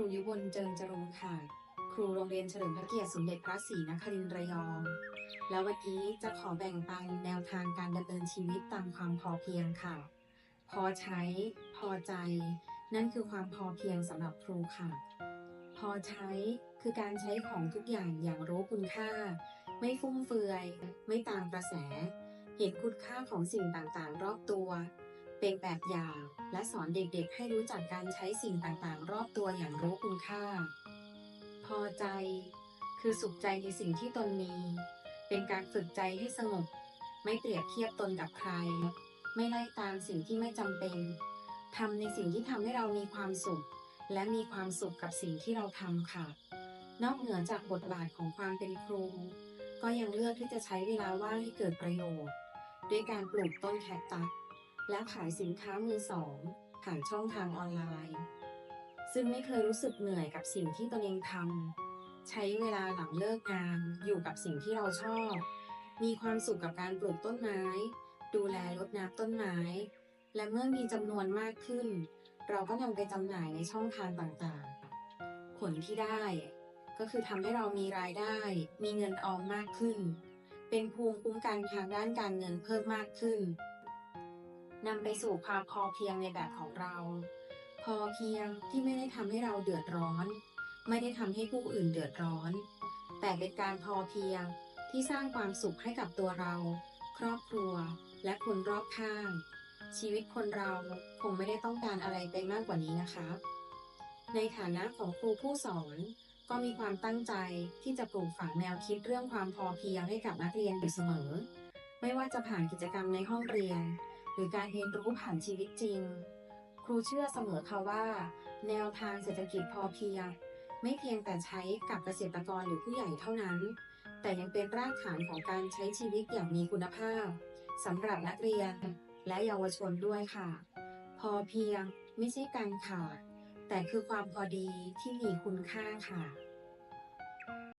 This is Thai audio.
ครูยุบลเฉลิมพระเกียรติสมเด็จพระศรีนครินทร์ระยอง แล้ววันนี้จะขอแบ่งปันแนวทางการดำเนินชีวิตตามความพอเพียงค่ะ พอใช้ พอใจ นั่นคือความพอเพียงสำหรับครูค่ะ พอใช้คือการใช้ของทุกอย่างอย่างรู้คุณค่า ไม่ฟุ่มเฟือย ไม่ตามกระแส เห็นคุณค่าของสิ่งต่างๆ รอบตัว เป็นแบบอย่าง และสอนเด็กๆ ให้รู้จักการใช้สิ่งต่างๆ รอบตัวอย่างรู้คุณค่า พอใจ คือสุขใจในสิ่งที่ตนมี เป็นการฝึกใจให้สงบ ไม่เปรียบเทียบตนกับใคร ไม่ไล่ตามสิ่งที่ไม่จำเป็นทำในสิ่งที่ทำให้เรามีความสุข และมีความสุขกับสิ่งที่เราทำค่ะ นอกเหนือจากบทบาทของความเป็นครู ก็ยังเลือกที่จะใช้เวลาว่างให้เกิดประโยชน์ ด้วยการปลูกต้นแคคตัส และขายสินค้ามือสองผ่านช่องทางออนไลน์ ซึ่งไม่เคยรู้สึกเหนื่อยกับสิ่งที่ตนเองทำใช้เวลาหลังเลิกงานอยู่กับสิ่งที่เราชอบ มีความสุขกับการปลูกต้นไม้ ดูแลรดน้ำต้นไม้ และเมื่อมีจำนวนมากขึ้น เราก็นำไปจำหน่ายในช่องทางต่างๆ ผลที่ได้ ก็คือทำให้เรามีรายได้ มีเงินออมมากขึ้น เป็นภูมิคุ้มกันทางด้านการเงินเพิ่มมากขึ้น นำไปสู่ความพอเพียงในแบบของเรา พอเพียงที่ไม่ได้ทำให้เราเดือดร้อน ไม่ได้ทำให้ผู้อื่นเดือดร้อน แต่เป็นการพอเพียงที่สร้างความสุขให้กับตัวเรา ครอบครัว และคนรอบข้าง ชีวิตคนเราคงไม่ได้ต้องการอะไรไปมากกว่านี้นะคะ ในฐานะของครูผู้สอนก็มีความตั้งใจที่จะปลูกฝังแนวคิดเรื่องความพอเพียงให้กับนักเรียนอยู่เสมอ ไม่ว่าจะผ่านกิจกรรมในห้องเรียน รือการเรียนรู้ผ่านชีวิตจริง ครูเชื่อเสมอค่ะว่า แนวทางเศรษฐกิจพอเพียง ไม่เพียงแต่ใช้กับเกษตรกรหรือผู้ใหญ่เท่านั้น แต่ยังเป็นรากฐานของการใช้ชีวิตอย่างมีคุณภาพสำหรับนักเรียนและเยาวชนด้วยค่ะ พอเพียงไม่ใช่การขาดแต่คือความพอดีที่มีคุณค่าค่ะ